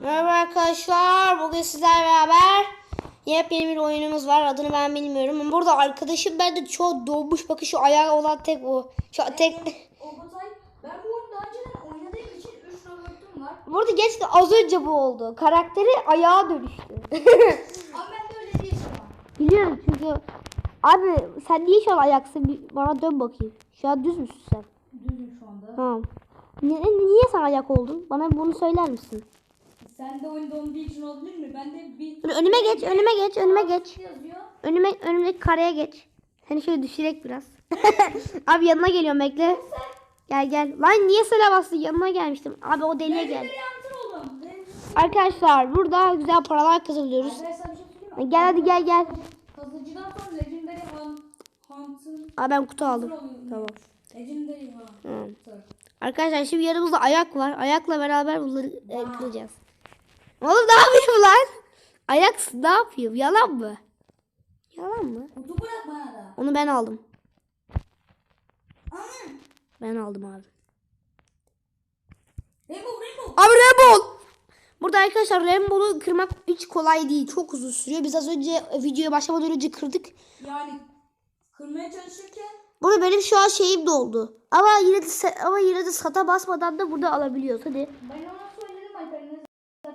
Merhaba arkadaşlar. Bugün sizlerle beraber yepyeni bir oyunumuz var. Adını ben bilmiyorum. Burada arkadaşım bende çok doğmuş. Bakın şu ayağı olan tek o. Şu tek. Obatay, ben bu oyunu daha önceden oynadığım için 3 robotum var. Burada gerçekten az önce bu oldu. Karakteri ayağa dönüştü. Ama ben de öyle değil ama. Biliyorum çünkü abi sen niye şu an ayaksın? Bana dön bakayım. Şu an düz müsün sen? Düzüm şu anda. Tamam. Niye, niye sen ayak oldun? Bana bunu söyler misin? Sen de oyunda olduğu için olabilir mi? Ben de bir... Dur, Önüme geç, önüme geç, önüme geç. Yazıyor. Önüme, önümdeki kareye geç. Seni şöyle düşürek biraz. Abi yanına geliyorum bekle. Gel gel. Lan niye sıra bastın? Yanına gelmiştim. Abi o deliğe gel. Arkadaşlar burada güzel paralar kazanıyoruz. Şey? Gel hadi gel gel. Kazıcıdan sonra Legendary ben kutu aldım. Tamam. Legendary. Arkadaşlar şimdi yanımızda ayak var. Ayakla beraber bunları e, kıracağız. Oğlum ne yapıyorsun lan? Ayak ne yapıyor? Yalan mı? Yalan mı? Kutu bırak bana da. Onu ben aldım. Anam. Ben aldım abi. Rainbow Rainbow. Abi Rainbow! Burada arkadaşlar Rainbow'u kırmak hiç kolay değil. Çok uzun sürüyor. Biz az önce videoya başlamadan önce kırdık. Yani kırmaya çalışırken Burada benim şu an şeyim doldu. Ama yine de ama yine de sata basmadan da burada alabiliyoruz. Hadi. ben ona söyledim Alper'in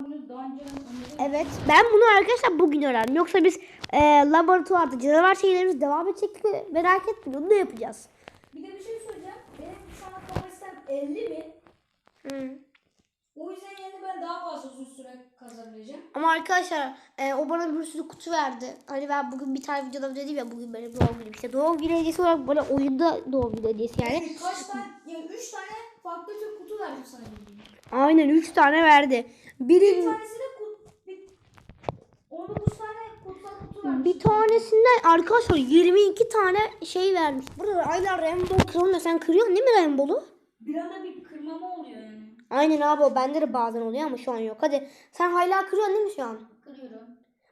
bunu daha önceden oynadım. Evet. Ben bunu arkadaşlar bugün öğrendim. Yoksa biz e, laboratuvarda canavar şeylerimiz devam edecek mi? Merak etmeyin. Onu da yapacağız. Bir de bir şey söyleyeceğim. Benim şu an kapasitem 50 bin. O yüzden yani ben daha fazla uzun süre kazanabileceğim. Ama arkadaşlar e, o bana bir sürü kutu verdi. Hani ben bugün bir tane videoda dedim ya bugün benim doğum günüm. İşte doğum günü hediyesi olarak bana oyunda doğum günü hediyesi yani. Kaç tane, yani 3 tane farklı tür kutu verdim sana. Aynen 3 tane verdi. Biri Bir tanesi de 19 tane kutsal kutu vermiş. Bir tanesinden arkadaşlar 22 tane şey vermiş. Burada aylar Rainbow kırılmıyor. Sen kırıyorsun değil mi Rainbow'u? Bir anda bir kırmama oluyor yani. Aynen abi o bende de bazen oluyor ama şu an yok. Hadi sen hala kırıyorsun değil mi şu an? Kırıyorum.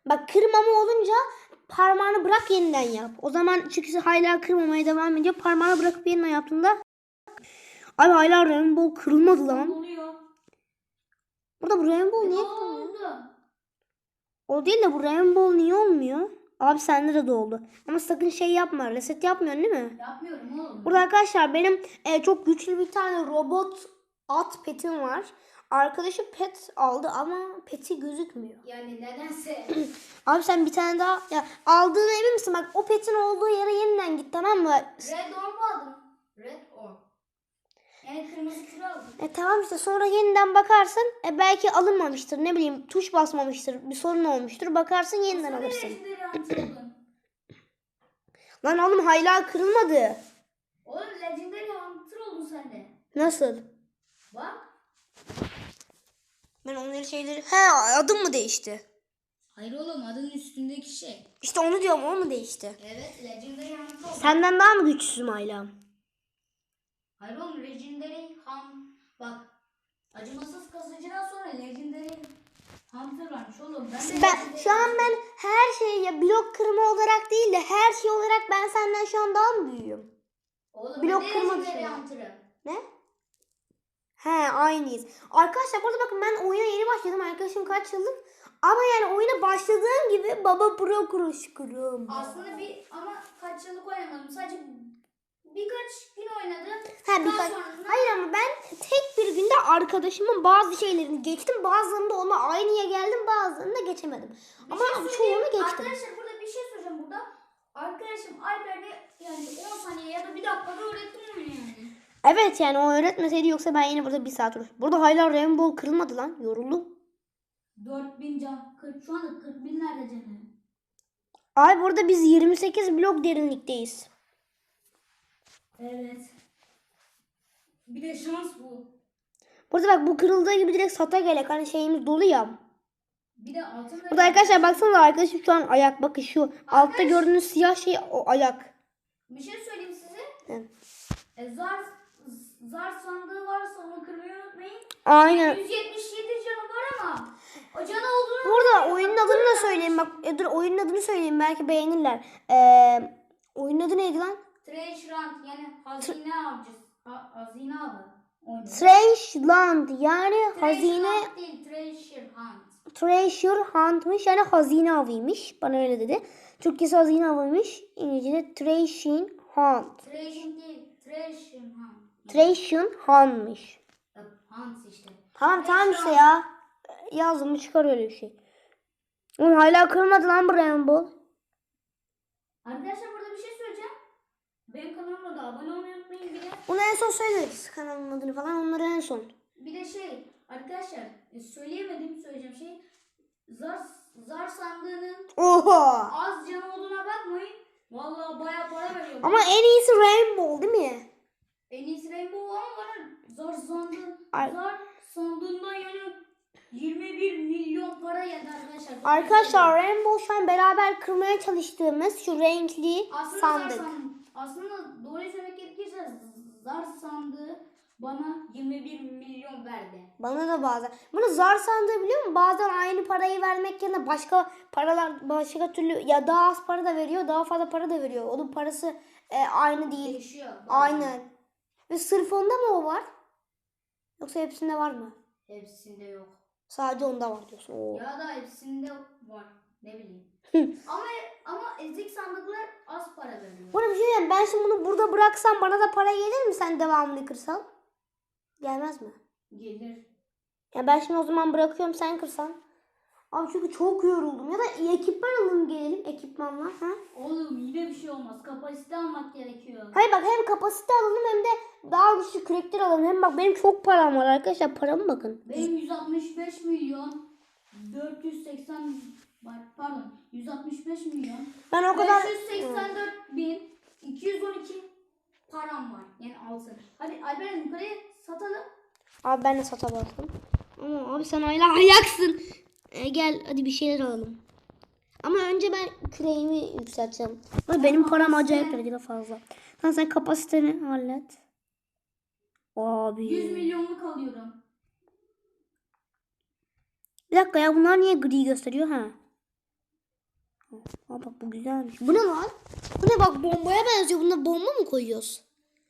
Bak kırmama olunca parmağını bırak yeniden yap. O zaman çünkü hala kırmamaya devam ediyor. Parmağını bırakıp yeniden yaptığında Abi hala Rainbow kırılmadı lan. Oluyor. Burada bu Rainbow niye? O değil de bu Rainbow niye olmuyor? Abi sende de doldu. Ama sakın şey yapma. Reset yapmıyorsun değil mi? Yapmıyorum oğlum. Burada arkadaşlar benim e, çok güçlü bir tane robot at petim var. Arkadaşım pet aldı ama peti gözükmüyor. Yani nedense. Abi sen bir tane daha ya aldığına emin misin? Bak o petin olduğu yere yeniden git tamam mı? Red Orb aldım. Red Orb. Yani kırmızı küre aldım. E tamam işte sonra yeniden bakarsın. E belki alınmamıştır ne bileyim tuş basmamıştır bir sorun olmuştur. Bakarsın yeniden Sana alırsın. Lan oğlum hala kırılmadı. Oğlum Legendary Hunter oldun sen de. Nasıl? Bak. Ben onları şeyleri... He adım mı değişti? Hayır oğlum adının üstündeki şey. İşte onu diyorum o mu değişti? Evet Legendary Hunter oldum. Senden daha mı güçsüzüm hala? Hayır oğlum Legendary Hunt. Bak. Acımasız kazıcıdan sonra Legendary Hunter varmış oğlum. Ben, Ben şu an ben her şey ya blok kırma olarak değil de her şey olarak ben senden şu an daha mı büyüğüm? Oğlum blok kırma. Hunter'ım. Ne? He aynıyız. Arkadaşlar burada bakın ben oyuna yeni başladım. Arkadaşım kaç yıllık. Ama yani oyuna başladığım gibi baba pro kuşkurum. Aslında bir ama kaç yıllık oynamadım. Sadece birkaç gün oynadım. Ha, birkaç- sonrasında- Hayır ama ben tek bir günde arkadaşımın bazı şeylerini geçtim. Bazılarında ona aynıya geldim. Bazılarını da geçemedim. Bir ama şey çoğunu geçtim. Arkadaşlar burada bir şey söyleyeceğim burada. Arkadaşım Alper'de yani 10 saniye ya da bir dakikada öğrettim onu yani. Evet yani o öğretmeseydi yoksa ben yine burada bir saat uğraş. Burada hala Rainbow kırılmadı lan. Yoruldum. 4000 can. 40, şu anda 40 bin nerede canı? Ay burada biz 28 blok derinlikteyiz. Evet. Bir de şans bu. Burada bak bu kırıldığı gibi direkt sata gerek. Hani şeyimiz dolu ya. Bir de altın Burada arkadaşlar baksanıza arkadaşım şu an ayak. Bakın şu altta gördüğünüz siyah şey o ayak. Bir şey söyleyeyim size. Evet. E, zar zar sandığı varsa onu kırmayı unutmayın. Aynen. 177 canı var ama o canı olduğunu Burada oyunun adını da söyleyeyim. Bak e, dur oyunun adını söyleyeyim. Belki beğenirler. Ee, oyunun adı neydi lan? Treasure Hunt yani hazine avcısı. Ha, hazine avı. Strange Land yani hazine Treasure Hunt değil, Treasure Hunt. treasure hunt'mış yani hazine avıymış. Bana öyle dedi. Türkçesi hazine avıymış. İngilizce'de treasure hunt. Treasure değil, Treasure Hunt. Treasure hunt'mış. Hunt işte. Tamam tamam işte ya. Yazdım çıkar öyle bir şey. Oğlum hala kırmadı lan bu Rainbow. Arkadaşlar burada bir şey söyleyeceğim. Benim kanalıma da abone olmayı unutmayın bir de. Onu en son söyleriz. Kanalın adını falan onları en son. Bir de şey arkadaşlar e, söyleyemedim söyleyeceğim şey. Zar, zar sandığının Oha. az canı olduğuna bakmayın. Vallahi bayağı para veriyor. Ama en iyisi Rainbow değil mi? En iyisi Rainbow ama bana zar sandığı, Ar- zar sandığından yani 21 milyon para geldi arkadaşlar. Arkadaşlar Rainbow şu an beraber kırmaya çalıştığımız şu renkli aslında sandık. Zar sandığı, aslında doğruyu söylemek gerekirse zar sandığı bana 21 milyon verdi. Bana da bazen. Bunu zar sandığı biliyor musun? Bazen aynı parayı vermek yerine başka paralar başka türlü ya daha az para da veriyor daha fazla para da veriyor. Onun parası e, aynı değil. Değişiyor. Aynen. Ve sırf onda mı o var? Yoksa hepsinde var mı? Hepsinde yok. Sadece onda var diyorsun. Oo. Ya da hepsinde var. Ne bileyim. Ama ama ezik sandıklar az para veriyor. Bana bir şey diyeyim. Ben şimdi bunu burada bıraksam bana da para gelir mi sen devamını kırsan? Gelmez mi? Gelir. Ya ben şimdi o zaman bırakıyorum sen kırsan. Abi çünkü çok yoruldum. Ya da ekipman alalım gelelim ekipmanla. Ha? Oğlum yine bir şey olmaz. Kapasite almak gerekiyor. Hayır bak hem kapasite alalım hem de daha güçlü kürekler alalım. Hem bak benim çok param var arkadaşlar. Parama bakın. Benim 165 milyon 480 bak pardon 165 milyon Ben o kadar... 584 bin 212 param var. Yani altın. Hadi Alperen yukarıya satalım. Abi ben de sata bastım. Ama abi sen hala ayaksın. Ee, gel hadi bir şeyler alalım. Ama önce ben küreğimi yükselteceğim. Ama benim param acayip derecede fazla. Lan sen kapasiteni hallet. Abi. 100 milyonluk alıyorum. Bir dakika ya bunlar niye gri gösteriyor ha? Aa bak bu güzelmiş. Bu ne lan? Bu ne bak bombaya benziyor. Buna bomba mı koyuyoruz?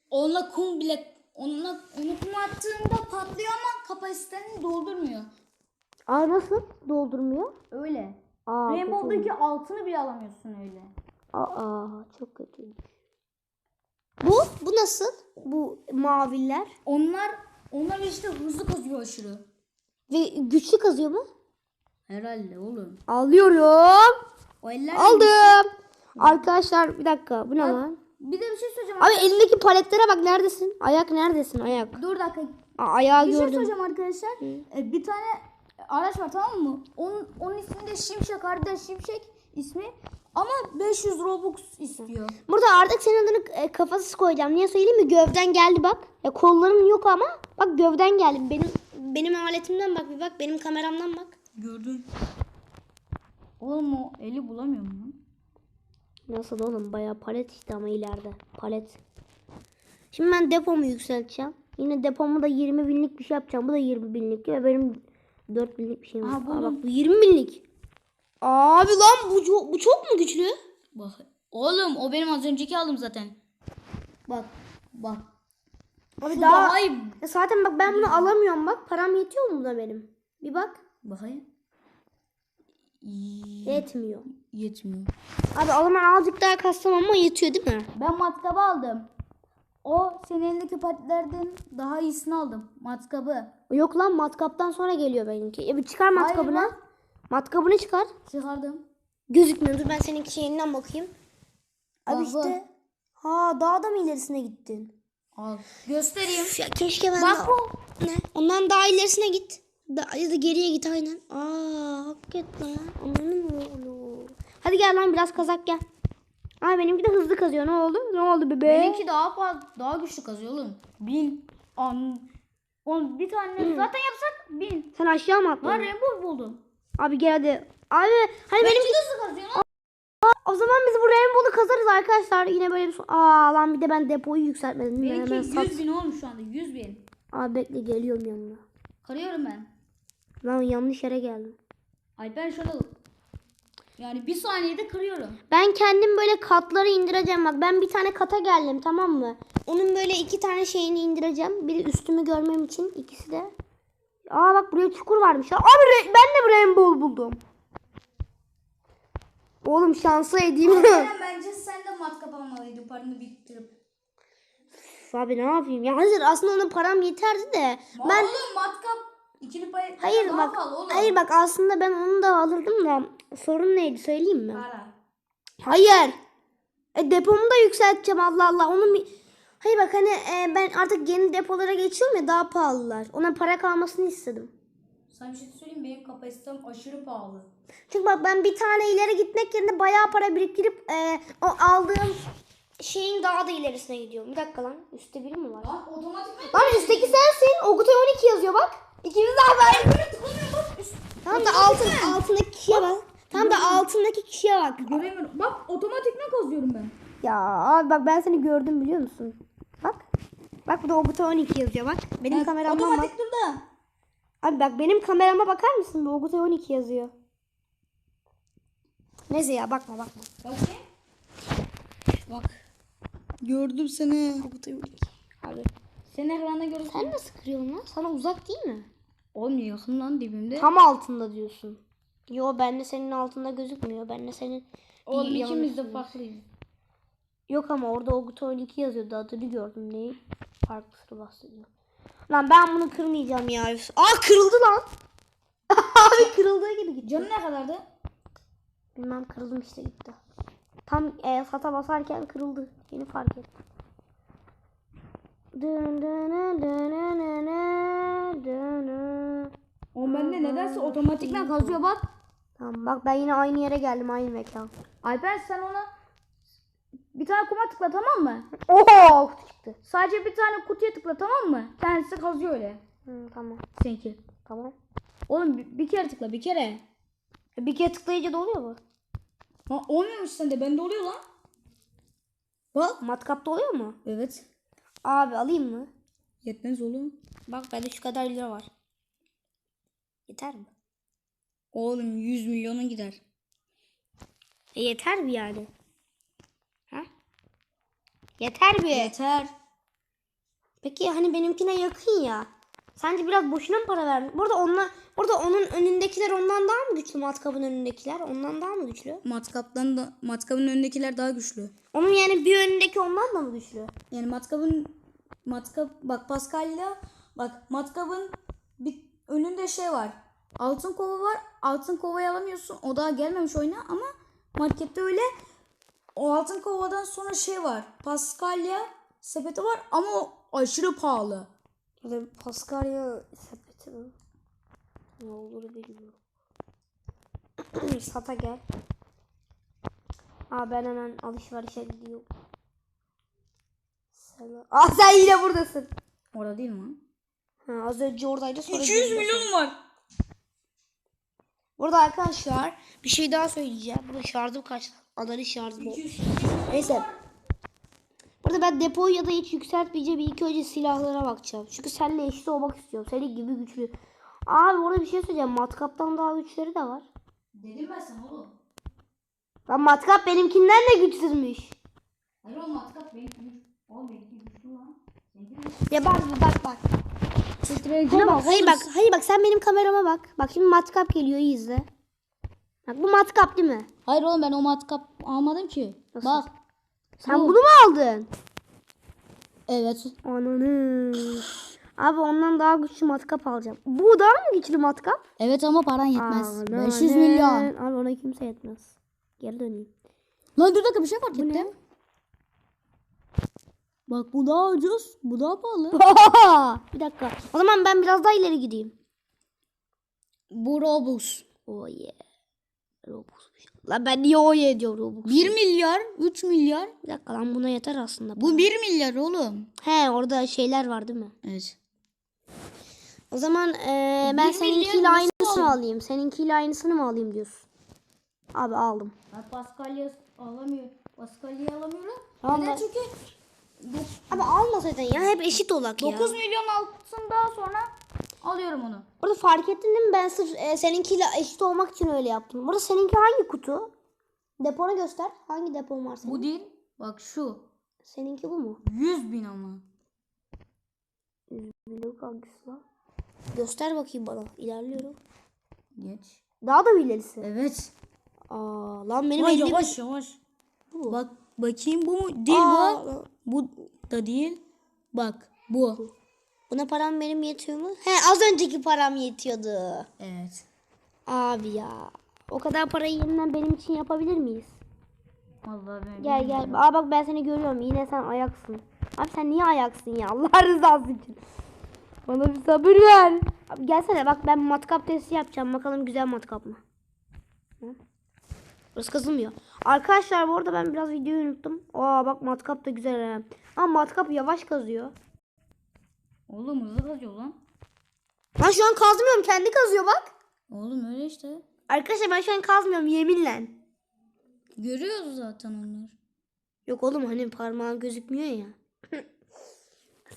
Onunla kum bile onunla onu kum attığında patlıyor ama kapasiteni doldurmuyor. Aa nasıl? Doldurmuyor. Öyle. Aa, kötü Rainbow'daki altını bile alamıyorsun öyle. Aa çok kötüymüş. Bu? Bu nasıl? Bu maviler. Onlar onlar işte hızlı kazıyor aşırı. Ve güçlü kazıyor mu? Herhalde oğlum. Alıyorum. O eller Aldım. Arkadaşlar bir dakika. Bu ne lan? Bir de bir şey söyleyeceğim. Abi elindeki paletlere bak neredesin? Ayak neredesin? Ayak. Dur dakika. Aa, ayağı Bir şey gördüm. söyleyeceğim arkadaşlar. Ee, bir tane araç var tamam mı? Onun, onun ismi de Şimşek. Harbiden Şimşek ismi. Ama 500 Robux istiyor. Burada artık senin adını e, kafasız koyacağım. Niye söyleyeyim mi? Gövden geldi bak. Ya kollarım yok ama bak gövden geldi. Benim benim aletimden bak bir bak. Benim kameramdan bak. Gördüm. Oğlum o eli bulamıyor mu? Nasıl oğlum? Bayağı palet işte ama ileride. Palet. Şimdi ben depomu yükselteceğim. Yine depomu da 20 binlik bir şey yapacağım. Bu da 20 binlik. Ve benim 4 binlik bir şeyim var. Aa, bak bu 20 binlik. Abi lan bu, çok- bu çok mu güçlü? Bak. Oğlum o benim az önceki aldım zaten. Bak. Bak. Abi Şu daha... daha. Ya zaten bak ben bunu alamıyorum bak. Param yetiyor mu da benim? Bir bak. Bakayım. Yetmiyor. Yetmiyor. Abi o zaman azıcık daha kassam ama yetiyor değil mi? Ben matkabı aldım. O senin elindeki patilerden daha iyisini aldım. Matkabı. Yok lan matkaptan sonra geliyor benimki. Ya bir çıkar matkabını. lan. Matkabını çıkar. Çıkardım. Gözükmüyor. Dur ben seninki şeyinden bakayım. Abi bak. işte. Ha daha da mı ilerisine gittin? Al. Göstereyim. Üf ya keşke ben Bak de... bu. Ne? Ondan daha ilerisine git. Da, ya da geriye git aynen. Aa hakikaten. Ananın oğlu. Hadi gel lan biraz kazak gel. Ay benimki de hızlı kazıyor. Ne oldu? Ne oldu bebe? Benimki daha fazla, daha güçlü kazıyor oğlum. Bin. An. On bir tane zaten yapsak bin. Sen aşağı mı Ben atladın? rainbow buldum. Abi gel hadi. Abi hani benim Benimki nasıl kazıyor lan? o zaman biz bu rainbow'u kazarız arkadaşlar. Yine böyle bir son... Aa lan bir de ben depoyu yükseltmedim. Benimki sat. 100 bin olmuş şu anda 100 bin. Abi bekle geliyorum yanına. Karıyorum ben. Lan yanlış yere geldim. Alper şöyle Yani bir saniyede kırıyorum. Ben kendim böyle katları indireceğim bak. Ben bir tane kata geldim tamam mı? Onun böyle iki tane şeyini indireceğim. Biri üstümü görmem için ikisi de. Aa bak buraya çukur varmış. Abi ben de bir rainbow buldum. Oğlum şansa edeyim. Bence sen de matkap almalıydın paranı biriktirip. Üf, Abi ne yapayım? Ya hazır aslında ona param yeterdi de. Ben... Ben Oğlum matkap ikili pay hayır daha bak. pahalı oğlum. Hayır bak aslında ben onu da alırdım da sorun neydi söyleyeyim mi? Para. Hayır. E, depomu da yükselteceğim Allah Allah. Onun bir... Hayır bak hani e, ben artık yeni depolara geçiyorum ya daha pahalılar. Ona para kalmasını istedim. Sana bir şey söyleyeyim benim kapasitem aşırı pahalı. Çünkü bak ben bir tane ileri gitmek yerine bayağı para biriktirip e, o aldığım şeyin daha da ilerisine gidiyorum. Bir dakika lan. Üstte biri mi var? Lan otomatik mi? Lan üstteki sensin. Ogutay 12 yazıyor bak. İkimiz de haber. Tamam da altın, altındaki kişiye bak. Tamam da altındaki kişiye bak. Göremiyorum. Bak otomatikman kazıyorum ben. Ya abi bak ben seni gördüm biliyor musun? Bak. Bak burada Ogutay 12 yazıyor bak. Benim kameramdan bak. Otomatik dur da. Abi bak benim kamerama bakar mısın? Bu Ogutay 12 yazıyor. Neyse ya bakma bakma. Bakayım. Bak. Gördüm seni. Ogutay 12. Abi. Sen ekranda görürsün. Sen nasıl kırıyorsun lan? Sana uzak değil mi? Oğlum yakın lan dibimde. Tam altında diyorsun. Yo ben de senin altında gözükmüyor. Ben de senin Oğlum ikimiz de farklıyız. Yok ama orada Ogutay 12 yazıyordu. Adını gördüm. Neyi? Farklısını bahsediyor. Lan ben bunu kırmayacağım ya. Aa kırıldı lan. Abi kırıldığı gibi gitti. Canı ne kadardı? Bilmem kırıldım işte gitti. Tam e, sata basarken kırıldı. Yeni fark ettim. O bende nedense otomatikman kazıyor bak. Tamam bak ben yine aynı yere geldim aynı mekan. Alper sen ona bir tane kuma tıkla tamam mı? Oho kutu çıktı. Sadece bir tane kutuya tıkla tamam mı? Kendisi kazıyor öyle. Hı, tamam Seninki. tamam. Oğlum bir, bir kere tıkla bir kere. Bir kere tıklayınca da oluyor mu? Ha, olmuyormuş sende bende oluyor lan. Bak. Matkapta oluyor mu? Evet. Abi alayım mı? Yetmez oğlum. Bak bende şu kadar lira var. Yeter mi? Oğlum 100 milyonun gider. E, yeter mi yani? Ha? Yeter mi? Yeter. Peki hani benimkine yakın ya. Sence biraz boşuna mı para verdin? Burada onunla, burada onun önündekiler ondan daha mı güçlü matkabın önündekiler? Ondan daha mı güçlü? Matkaptan da matkabın önündekiler daha güçlü. Onun yani bir önündeki ondan da mı güçlü? Yani matkabın matkap bak Pascal'la bak matkabın bir önünde şey var. Altın kova var. Altın kovayı alamıyorsun. O daha gelmemiş oyuna ama markette öyle. O altın kovadan sonra şey var. Pascalya sepeti var ama o aşırı pahalı. Paskalya sepeti mi? Ne olur bilmiyorum. Sata gel. Aa ben hemen alışverişe gidiyorum. Selam. Aa sen yine buradasın. Orada değil mi? Ha, az önce oradaydı sonra 200 geri geldi. milyon var. Burada arkadaşlar bir şey daha söyleyeceğim. Burada şarjım kaç? Ananı şarjım o. Neyse. Burada ben depoyu ya da hiç yükseltmeyeceğim. İlk önce silahlara bakacağım. Çünkü seninle eşit olmak istiyorum. Senin gibi güçlü. Abi orada bir şey söyleyeceğim. Matkaptan daha güçleri de var. Dedim ben sana oğlum. Lan matkap benimkinden de güçsüzmüş. Hayır oğlum matkap benim güç. Oğlum benim güçlü lan. Ya bak bak bak. Hayır bak, hayır bak, hayır bak sen benim kamerama bak. Bak şimdi matkap geliyor iyi izle. Bak bu matkap değil mi? Hayır oğlum ben o matkap almadım ki. Nasıl? Bak. Sen Bu. bunu mu aldın? Evet. Ananı. Abi ondan daha güçlü matkap alacağım. Bu daha mı güçlü matkap? Evet ama paran yetmez. Ananı. 500 milyon. Abi ona kimse yetmez. Geri döneyim. Lan dur dakika bir şey fark Bu ne? ettim. Bak bu daha ucuz. Bu daha pahalı. bir dakika. O zaman ben biraz daha ileri gideyim. bu Robux. Oh yeah. Robux. Lan ben niye oh yeah diyorum Robux? 1 milyar. 3 milyar. Bir dakika lan buna yeter aslında. Bu 1 milyar oğlum. He orada şeyler var değil mi? Evet. O zaman eee, ben seninkiyle aynısını mı alayım? Seninkiyle aynısını mı alayım diyorsun? Abi aldım. Ben Pascalya alamıyor. Pascalya'yı alamıyorum. Tamam Neden? Çünkü Abi almasaydın ya hep eşit olak ya. 9 milyon altın daha sonra Alıyorum onu. Burada fark ettin değil mi? Ben sırf e, seninkiyle eşit olmak için öyle yaptım. Burada seninki hangi kutu? Deponu göster. Hangi depon var senin? Bu değil. Bak şu. Seninki bu mu? 100 bin ama. Blok hangisi var? Göster bakayım bana. İlerliyorum. Geç. Daha da mı ilerisi? Evet. Aa, lan benim elli bin- yavaş yavaş. Bu. Bak bakayım bu mu? Değil Aa, bu. Bu da değil. Bak bu. Buna param benim yetiyor mu? He az önceki param yetiyordu. Evet. Abi ya. O kadar parayı yeniden benim için yapabilir miyiz? Vallahi ben Gel gel. Aa bak ben seni görüyorum. Yine sen ayaksın. Abi sen niye ayaksın ya? Allah rızası için. Bana bir sabır ver. Abi gelsene bak ben matkap testi yapacağım. Bakalım güzel matkap mı? Hı? Burası kazılmıyor. Arkadaşlar bu arada ben biraz videoyu unuttum. Aa bak matkap da güzel. ha. Ama matkap yavaş kazıyor. Oğlum hızlı kazıyor lan. Ben şu an kazmıyorum. Kendi kazıyor bak. Oğlum öyle işte. Arkadaşlar ben şu an kazmıyorum yeminle. Görüyoruz zaten onları. Yok oğlum hani parmağın gözükmüyor ya.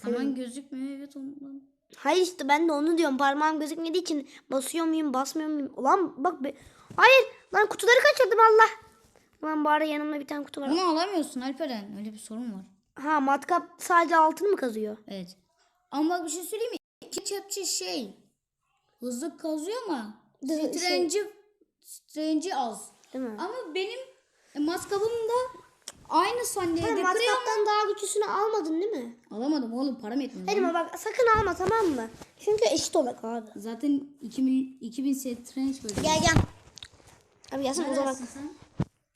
Hemen gözükmüyor evet ondan. Hayır işte ben de onu diyorum. Parmağım gözükmediği için basıyor muyum basmıyor muyum? Ulan bak be. Hayır lan kutuları kaçırdım Allah. Lan bari yanımda bir tane kutu var. Bunu alamıyorsun Alperen. Öyle bir sorun var. Ha matkap sadece altın mı kazıyor? Evet. Ama bak bir şey söyleyeyim mi? İki kepçe şey. Hızlı kazıyor ama Dı- şey- Strange'i Strange'i az. Değil mi? Ama benim e, maskabım da aynı saniyede Sen kırıyor. matkaptan daha güçlüsünü almadın değil mi? Alamadım oğlum param yetmiyor. Hayır ama bak sakın alma tamam mı? Çünkü eşit olak abi. Zaten 2000 2000 Strange böyle. Gel gel. Abi gelsene. Neredesin sen?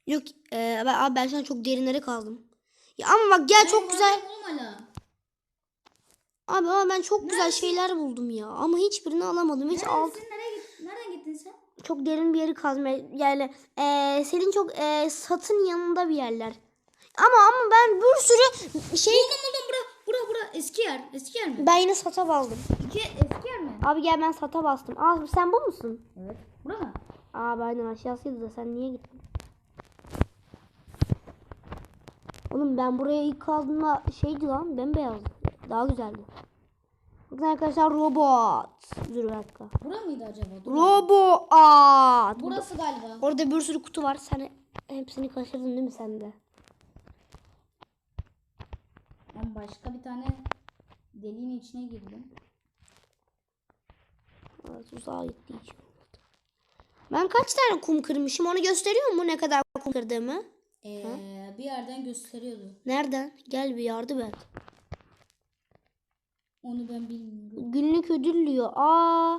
Yok e, ben, abi ben şu an çok derinlere kaldım. Ya ama bak gel çok Ben güzel. Oğlum hala. Abi ama ben çok güzel şeyler buldum ya. Ama hiçbirini alamadım. Hiç alt Neredesin? Nereye git? Nereden gittin sen? çok derin bir yeri kazmaya yani eee, senin çok eee, satın yanında bir yerler. Ama ama ben bir sürü şey Buldum buldum bura bura bura eski yer. Eski yer mi? ben yine sata aldım. İki eski yer mi? Abi gel ben sata bastım. Aa sen bu musun? Evet. Bura mı? Abi aynen aşağısıydı da sen niye gittin? Oğlum ben buraya ilk kaldığımda şeydi lan bembeyazdı. Daha güzeldi. Bakın arkadaşlar robot. Dur bir dakika. Bura mıydı acaba? Dur. Robot. Burası galiba. Orada bir sürü kutu var. Sen hepsini kaçırdın değil mi sen de? Ben başka bir tane deliğin içine girdim. Evet, uzağa gittiği için. Ben kaç tane kum kırmışım onu gösteriyor mu ne kadar kum kırdığımı? Ee, bir yerden gösteriyordu. Nereden? Gel bir yardım et. Onu ben bilmiyorum. Günlük ödül diyor. Aa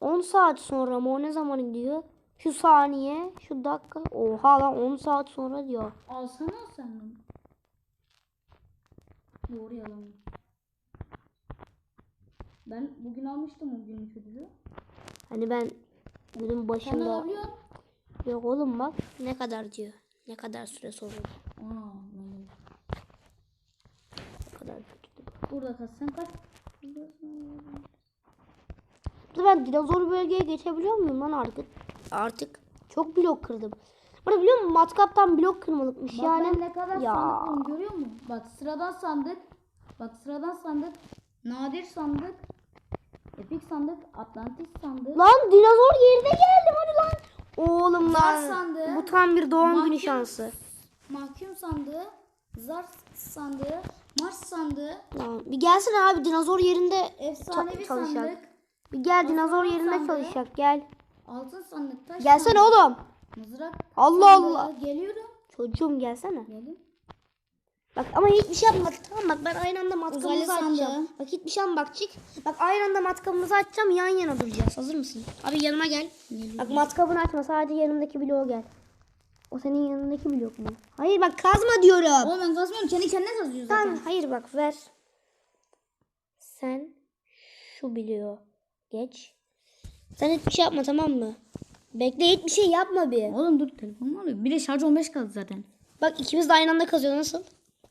10 saat sonra mı o ne zaman gidiyor? Şu saniye, şu dakika. Oha lan 10 saat sonra diyor. Alsana sen onu. Doğru yalan. Ben bugün almıştım o günlük ödülü. Hani ben günün Sen başında alabiliyorsun. yok oğlum bak ne kadar diyor. Ne kadar süre sonra. Aa, Ne kadar kötü. Burada kaç sen kaç? Dur ben dinozor bölgeye geçebiliyor muyum lan artık? Artık. Çok blok kırdım. Burada biliyor musun matkaptan blok kırmalıkmış Bak yani. ben ne kadar ya. sandık görüyor musun? Bak sıradan sandık. Bak sıradan sandık. Nadir sandık. Epik sandık. Atlantis sandık. Lan dinozor yerine geldim hadi lan. Oğlum Zar lan. sandığı. Bu tam bir doğum günü Mahkum- şansı. Mahkum sandığı. Zar sandığı. Mars sandığı. Lan bir gelsene abi dinozor yerinde Efsanevi Ça- çalışacak. sandık. bir gel dinozor yerinde sandığı. çalışacak gel. Altın sandık. Taş Gelsene sandık, oğlum. Mızrak Allah. Allah. Geliyorum. Çocuğum gelsene. Geldim. Bak ama hiçbir şey yapmadık tamam bak ben aynı anda sandığı. açacağım. Bak hiçbir şey yapma bak çık. Bak aynı anda matkabımızı açacağım yan yana duracağız. Hazır mısın? Abi yanıma gel. Bak matkabını açma sadece yanındaki bloğa gel. O senin yanındaki blok mu? Hayır bak kazma diyorum. Oğlum ben kazmıyorum. Kendi kendine kazıyor zaten. Tamam hayır bak ver. Sen şu bloğu geç. Sen hiçbir şey yapma tamam mı? Bekle hiçbir şey yapma bir. Oğlum dur telefonum arıyor. Bir de şarj 15 kaldı zaten. Bak ikimiz de aynı anda kazıyor nasıl?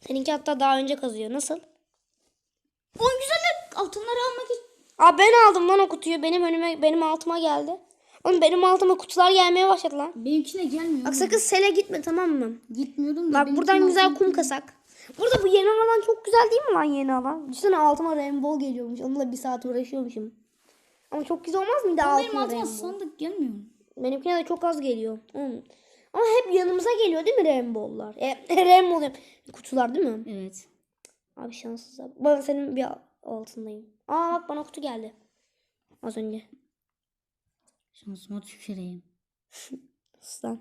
Seninki hatta daha önce kazıyor nasıl? On güzel altınları almak için. Aa ben aldım lan o kutuyu. Benim önüme benim altıma geldi. Oğlum benim altıma kutular gelmeye başladı lan. Benimkine gelmiyor. Bak sakın sele gitme tamam mı? Gitmiyordum da. Bak buradan güzel kum kasak. Burada bu yeni alan çok güzel değil mi lan yeni alan? Düşünsene altıma rainbow geliyormuş. Onunla bir saat uğraşıyormuşum. Ama çok güzel olmaz mıydı altın benim altıma rainbow? sandık gelmiyor. Benimkine de çok az geliyor. Hmm. Ama hep yanımıza geliyor değil mi rainbow'lar? E, rainbow diyorum. kutular değil mi? Evet. Abi şanssız abi. Ben senin bir altındayım. Aa bak bana kutu geldi. Az önce. Şansıma tüküreyim. Aslan.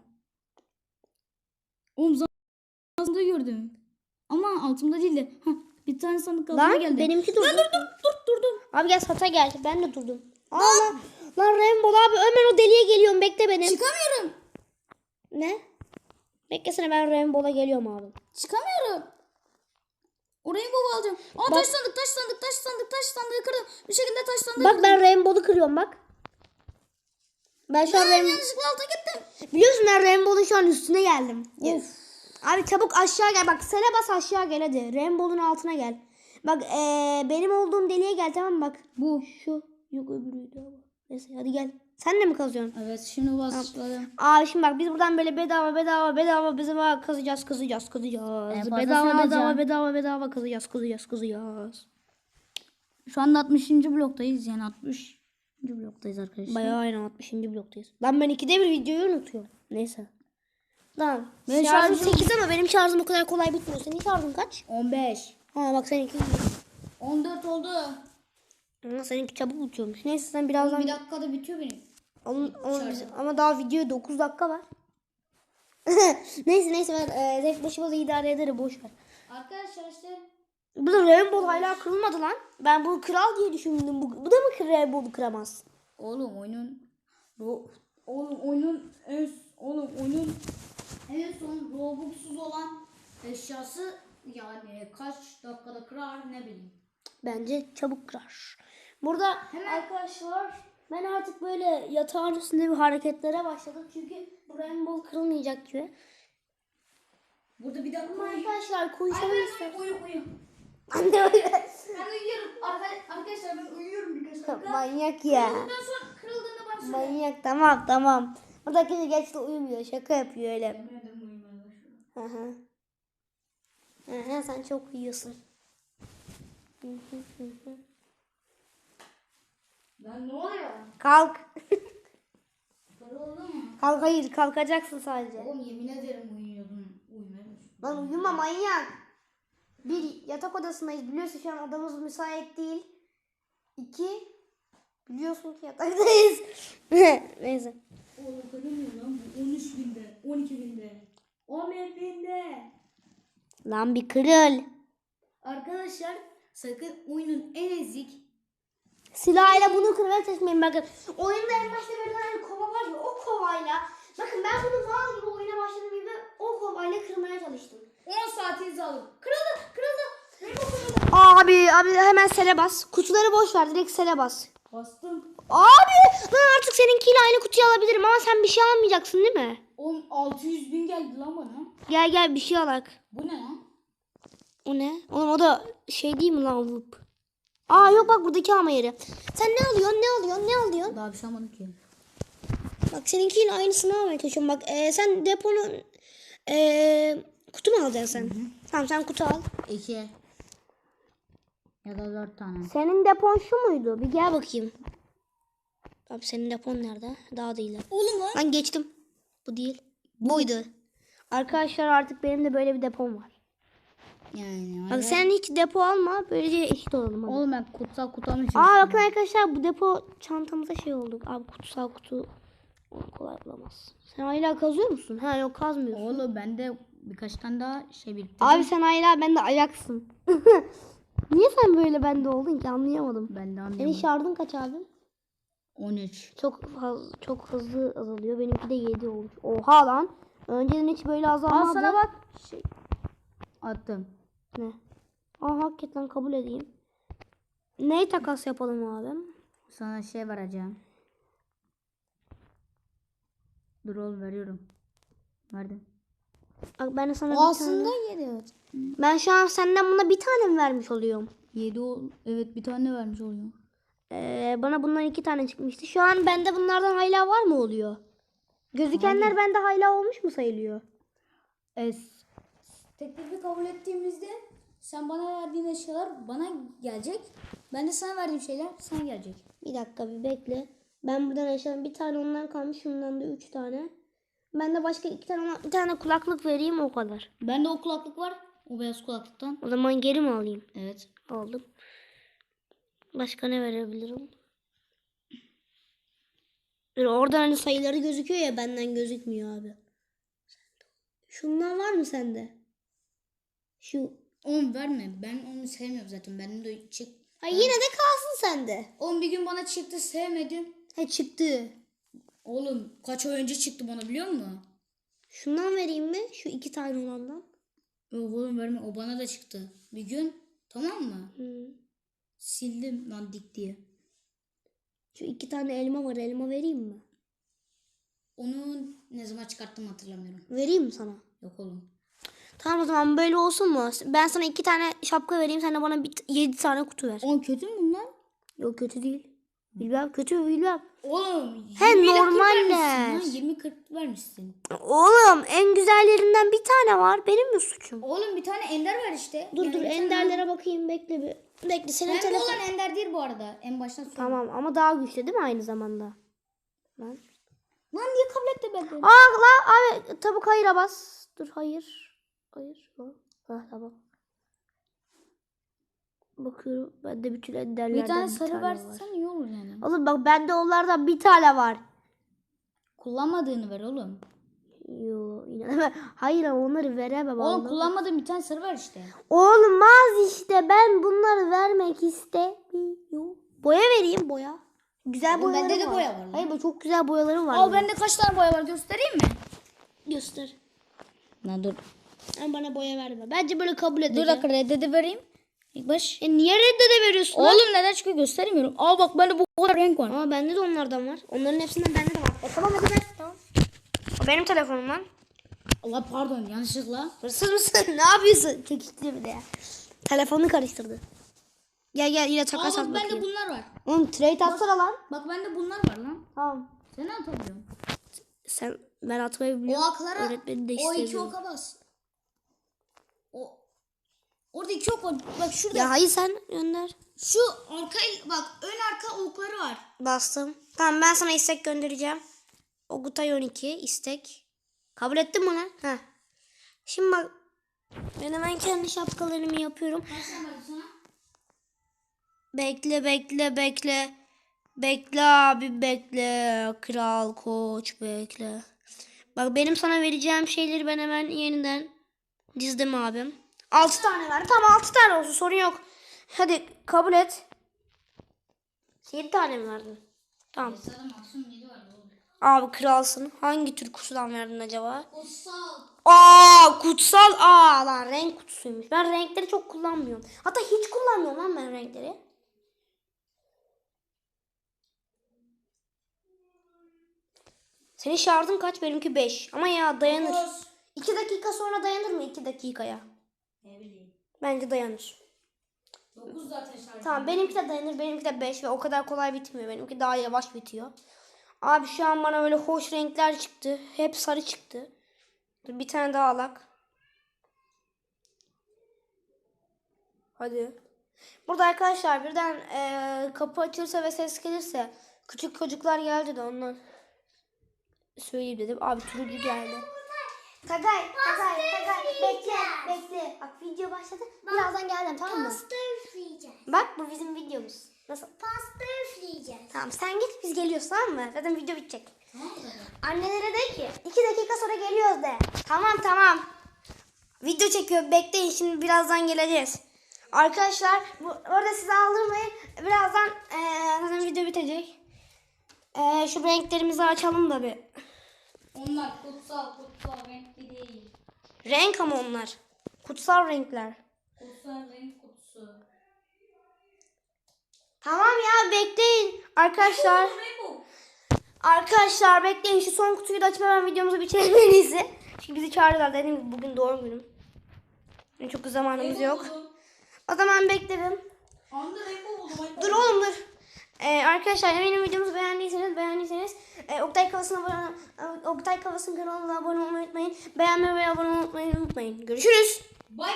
Oğlum sandığı gördüm. Ama altımda değil de. Hah, bir tane sandık Lan geldi. benimki durdu. Dur dur durdum. Abi gel sata gel. Ben de durdum. Aa lan. Lan Rainbow abi hemen o deliğe geliyorum. Bekle beni. Çıkamıyorum. ne? Beklesene ben Rainbow'a geliyorum abi. Çıkamıyorum. Orayı baba alacağım. Aa taş sandık taş sandık taş sandık taş sandığı kırdım. Bir şekilde taş sandığı Bak ben Rainbow'u kırıyorum bak. Ben şu an Ben Rainbow... yanlışlıkla alta gittim. Biliyorsun ben Rainbow'un şu an üstüne geldim. Of. Abi çabuk aşağı gel. Bak sele bas aşağı gel hadi. Rainbow'un altına gel. Bak ee, benim olduğum deliğe gel tamam mı bak. Bu. Şu. Yok öbürüydü ama. Neyse hadi gel. Sen de mi kazıyorsun? Evet şimdi başladım. Abi şimdi bak biz buradan böyle bedava bedava bedava bedava kazacağız kazacağız kazacağız. En bedava sen bedava bedava bedava kazacağız kazacağız kazacağız. Şu anda 60. bloktayız yani 60. bloktayız arkadaşlar. Bayağı aynı 60. bloktayız. Lan ben ikide bir videoyu unutuyorum. Neyse. Lan Benim şarjım şarjım- 8 ama benim şarjım o kadar kolay bitmiyor. Senin şarjın kaç? 15. Ha bak seninki. 14 oldu. Ama seninki çabuk bitiyormuş. Neyse sen birazdan... Bir dakikada bitiyor benim. Onun, onun bizim- ama daha video 9 dakika var. neyse neyse ben e, tek başıma da idare ederim boş ver. Arkadaşlar işte Bu da Rainbow hala kırılmadı lan. Ben bu kral diye düşündüm. Bu, bu da mı Rainbow'u kıramaz? oğlum oyunun Ro- oğlum oyunun en oğlum oyunun en son Robux'suz olan eşyası yani kaç dakikada kırar ne bileyim. Bence çabuk kırar. Burada arkadaşlar ben artık böyle yatağın üstünde bir hareketlere başladım. Çünkü bu Rainbow kırılmayacak gibi. Burada bir dakika Ama arkadaşlar konuşalım istedim. uyu uyu. Anne öyle. Ben uyuyorum. Arka- Arkadaşlar ben uyuyorum birkaç dakika. Manyak ya. Ondan sonra kırıldığında bana söyle. Manyak tamam tamam. Buradaki gerçekten uyumuyor. Şaka yapıyor öyle. Yemin ederim uyumaya başladım. Hı hı. Hı hı, sen çok uyuyorsun. Hı hı hı hı. Lan ne oluyor? Kalk. Mı? Kalk hayır kalkacaksın sadece. Oğlum yemin ederim uyuyordum. Uyumaya başladım. Lan uyuma manyak. Bir yatak odasındayız. Biliyorsun şu an odamız müsait değil. İki biliyorsun ki yataktayız. Neyse. Oğlum kırılmıyor lan bu 13 binde, 12 binde, 11 binde. Lan bir kırıl. Arkadaşlar sakın oyunun en ezik Silahıyla bunu kırmaya çalışmayın bakın. Oyunda en başta verilen bir kova var ya o kovayla. Bakın ben bunu mal gibi oyuna başladığım gibi o kovayla kırmaya çalıştım. 10 saatinizi alın. Kırıldı, kırıldı. Abi abi hemen sele bas. Kutuları boş ver direkt sele bas. Bastım. Abi lan artık seninkiyle aynı kutuyu alabilirim ama sen bir şey almayacaksın değil mi? Oğlum 600 bin geldi lan bana. Gel gel bir şey alak. Bu ne lan? O ne? Oğlum o da şey değil mi lan Whoop? Aa yok bak buradaki alma yeri. Sen ne alıyorsun ne alıyorsun ne alıyorsun? Daha bir şey almadım ki. Bak seninkiyle aynısını almaya çalışıyorum. Bak e, sen deponun e, kutu mu alacaksın sen? Tamam sen kutu al. 2 ya da 4 tane. Senin depon şu muydu? Bir gel bakayım. Abi senin depon nerede? Daha değil. Oğlum lan. Ben geçtim. Bu değil. Buydu. Arkadaşlar artık benim de böyle bir depom var. Yani. Bak sen hiç depo alma. Böylece eşit olalım. Hadi. Oğlum ben kutsal kutu almışım. Aa bakın arkadaşlar bu depo çantamıza şey olduk. Abi kutsal kutu onu kolay bulamaz. Sen hala kazıyor musun? Ha yok kazmıyorsun. Oğlum ben de birkaç tane daha şey biriktirdim. Abi sen hala bende ayaksın. Niye sen böyle bende oldun ki anlayamadım. ben de Senin anlayamadım. şardın kaç abi? 13. Çok faz- çok hızlı azalıyor. Benimki de 7 olmuş. Oha lan. Önceden hiç böyle azalmadı. Al sana bak. Şey. Attım. Ne? Aa hakikaten kabul edeyim. Neyi takas yapalım abi? Sana şey vereceğim. Dur oğlum veriyorum. Verdim. Bak ben sana bir tane. Aslında 7 Ben şu an senden buna bir tane mi vermiş oluyorum? 7 ol. Evet bir tane vermiş oluyor. Ee, bana bundan iki tane çıkmıştı. Şu an bende bunlardan hala var mı oluyor? Gözükenler bende hala olmuş mu sayılıyor? Es. Teklifi kabul ettiğimizde sen bana verdiğin eşyalar bana gelecek. Ben de sana verdiğim şeyler sana gelecek. Bir dakika bir bekle. Ben buradan eşyalarım bir tane ondan kalmış. Şundan da üç tane. Ben de başka iki tane bir tane kulaklık vereyim o kadar. Bende o kulaklık var. O beyaz kulaklıktan. O zaman geri mi alayım? Evet. Aldım. Başka ne verebilirim? Yani orada hani sayıları gözüküyor ya benden gözükmüyor abi. Şundan var mı sende? Şu. Oğlum verme. Ben onu sevmiyorum zaten. Benim de çık. Ha yine de kalsın sende. Oğlum bir gün bana çıktı sevmedim. Ha çıktı. Oğlum kaç ay önce çıktı bana biliyor musun? Şundan vereyim mi? Şu iki tane olandan. Yok oğlum verme. O bana da çıktı. Bir gün tamam mı? Hı. Sildim lan dik diye. Şu iki tane elma var. Elma vereyim mi? Onu ne zaman çıkarttım hatırlamıyorum. Vereyim mi sana? Yok oğlum. Tamam o zaman böyle olsun mu? Ben sana iki tane şapka vereyim. Sen de bana bir, yedi tane kutu ver. Oğlum kötü mü bunlar? Yok kötü değil. Bilmem kötü mü bilmem. Oğlum. He, 20 'de kırk normaller. vermişsin lan, 20 40 vermişsin. Oğlum en güzellerinden bir tane var. Benim mi suçum? Oğlum bir tane ender ver işte. Dur Yani dur bir tane- enderlere bakayım bekle bir. Bekle senin bu telefon. olan ender değil bu arada. En baştan söyle. Tamam ama daha güçlü değil mi aynı zamanda? Lan. Lan niye kabul etti ben? Aa la abi tabuk hayır'a bas. Dur hayır. Hayır. Ha tamam. Bakıyorum bende bütün enderlerden Bir tane sarı var. versen iyi olur yani. Oğlum bak bende onlardan bir tane var. Kullanmadığını ver oğlum. Yo yine Hayır onları veremem. Oğlum kullanmadığın bir tane sarı ver işte. Olmaz işte ben bunları vermek istemiyorum. Boya vereyim boya. Güzel boyaları bende de var. boya var lan. Hayır çok güzel boyaları var. Al bende kaç tane boya var göstereyim mi? Göster. Lan dur. Sen bana boya verme. Bence böyle kabul Dur edeceğim. dakika reddede vereyim. İlk baş. E niye reddede veriyorsun? lan? Oğlum neden çıkıyor gösteremiyorum. Al bak bende bu kadar renk var. Ama bende de onlardan var. Onların hepsinden bende de var. E tamam hadi ver. Tamam. O benim telefonum lan. Allah pardon yanlışlıkla. Hırsız mısın? ne yapıyorsun? Çekişti bir de ya. Telefonunu karıştırdı. Gel gel yine Aa takas at bak bakayım. bende bunlar var. Oğlum trade atsana lan. Bak bende bunlar var lan. Tamam. Sen ne atabiliyorsun? Sen ben atmayı O biliyorum. aklara Öğretmeni de o iki oka bas. Orada iki ok var. Bak şurada. Ya hayır sen gönder. Şu arka bak ön arka okları var. Bastım. Tamam ben sana istek göndereceğim. Ogutay 12 istek. Kabul ettin mi lan? Ha. Şimdi bak. Ben hemen kendi şapkalarımı yapıyorum. Bekle bekle bekle. Bekle abi bekle. Kral koç bekle. Bak benim sana vereceğim şeyleri ben hemen yeniden dizdim abim. 6 tane ver. Tamam 6 tane olsun sorun yok. Hadi kabul et. 7 tane mi verdin? Tamam. Sana maksimum 7 var oğlum. Abi kralsın. Hangi tür kutudan verdin acaba? Kutsal. Aa kutsal. Aa lan renk kutusuymuş. Ben renkleri çok kullanmıyorum. Hatta hiç kullanmıyorum lan ben renkleri. Senin şarjın kaç? Benimki 5. Ama ya dayanır. 2 dakika sonra dayanır mı 2 dakikaya? Ne bileyim. Bence dayanır. 9 zaten şarj. Tamam benimki de dayanır. Benimki de 5 ve o kadar kolay bitmiyor. Benimki daha yavaş bitiyor. Abi şu an bana böyle hoş renkler çıktı. Hep sarı çıktı. Dur bir tane daha alak. Hadi. Burada arkadaşlar birden eee, kapı açılırsa ve ses gelirse küçük çocuklar geldi de ondan söyleyeyim dedim. Abi turuncu geldi. Tagay, Tagay, Tagay bekle, bekle. Bak video başladı. Birazdan geldim tamam mı? Pasta üfleyeceğiz. Bak bu bizim videomuz. Nasıl? Pasta üfleyeceğiz. Tamam sen git biz geliyoruz tamam mı? Zaten video bitecek. Annelere de ki iki dakika sonra geliyoruz de. Tamam tamam. Video çekiyor bekleyin şimdi birazdan geleceğiz. Arkadaşlar bu orada sizi aldırmayın. Birazdan eee zaten video bitecek. Eee şu renklerimizi açalım da bir. Onlar kutsal kutsal renkli değil. Renk ama onlar. Kutsal renkler. Kutsal renk kutusu. Tamam ya bekleyin. Arkadaşlar. Arkadaşlar bekleyin şu son kutuyu da hemen videomuzu bitirelim en iyisi. Çünkü bizi çağırdılar dediğim gibi bugün doğum günüm. Yani çok zamanımız yok. O zaman bekledim. Anda rainbow buldum. Dur oğlum dur. Ee, arkadaşlar eminim videomuzu beğendiyseniz beğendiyseniz e, Oktay Kafası'na abone Oktay Kafası'nın kanalına abone olmayı unutmayın. Beğenmeyi ve abone olmayı unutmayın. Görüşürüz. Bay bay.